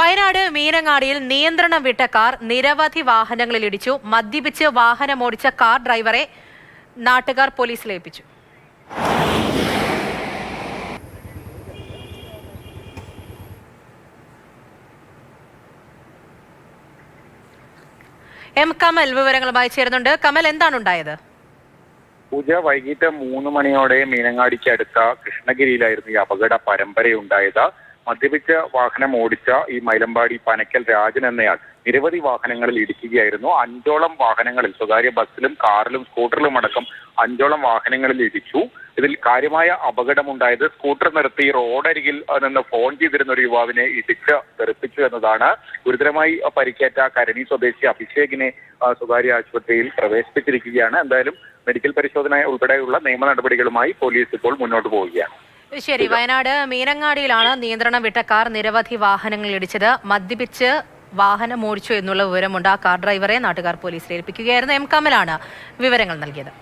വയനാട് മീനങ്ങാടിയിൽ നിയന്ത്രണം വിട്ട കാർ നിരവധി വാഹനങ്ങളിൽ ഇടിച്ചു. മദ്യപിച്ച് വാഹനമോടിച്ച കാർ ഡ്രൈവറെ നാട്ടുകാർ പോലീസിൽ ഏൽപ്പിച്ചു. എം കമൽ വിവരങ്ങളുമായി ചേരുന്നുണ്ട്. കമൽ എന്താണ് ഉണ്ടായത്? പൂജ വൈകിട്ട് മൂന്ന് മണിയോടെ മീനങ്ങാടിക്ക് അടുത്ത കൃഷ്ണഗിരിയിലായിരുന്നു ഈ അപകട പരമ്പരയുണ്ടായത്. മദ്യപിച്ച് വാഹനം ഓടിച്ച ഈ മൈലമ്പാടി പനക്കൽ രാജൻ എന്നയാൾ നിരവധി വാഹനങ്ങളിൽ ഇടിക്കുകയായിരുന്നു. അഞ്ചോളം വാഹനങ്ങളിൽ സ്വകാര്യ ബസ്സിലും കാറിലും സ്കൂട്ടറിലും അടക്കം അഞ്ചോളം വാഹനങ്ങളിൽ ഇടിച്ചു. ഇതിൽ കാര്യമായ അപകടമുണ്ടായത് സ്കൂട്ടർ നിർത്തി റോഡരികിൽ നിന്ന് ഫോൺ ചെയ്തിരുന്ന ഒരു യുവാവിനെ ഇടിച്ച് തെറിപ്പിച്ചു എന്നതാണ്. ഗുരുതരമായി പരിക്കേറ്റ കരണി സ്വദേശി അഭിഷേകിനെ സ്വകാര്യ ആശുപത്രിയിൽ പ്രവേശിപ്പിച്ചിരിക്കുകയാണ്. എന്തായാലും മെഡിക്കൽ പരിശോധന ഉൾപ്പെടെയുള്ള നിയമ നടപടികളുമായി പോലീസ് ഇപ്പോൾ മുന്നോട്ട് പോവുകയാണ്. ശരി. വയനാട് മീനങ്ങാടിയിലാണ് നിയന്ത്രണം വിട്ട കാർ നിരവധി വാഹനങ്ങൾ ഇടിച്ചത്. മദ്യപിച്ച് വാഹനം ഓടിച്ചു എന്നുള്ള വിവരമുണ്ട്. ആ കാർ ഡ്രൈവറെ നാട്ടുകാർ പോലീസിൽ ഏൽപ്പിക്കുകയായിരുന്നു. എം കമലാണ് വിവരങ്ങൾ നൽകിയത്.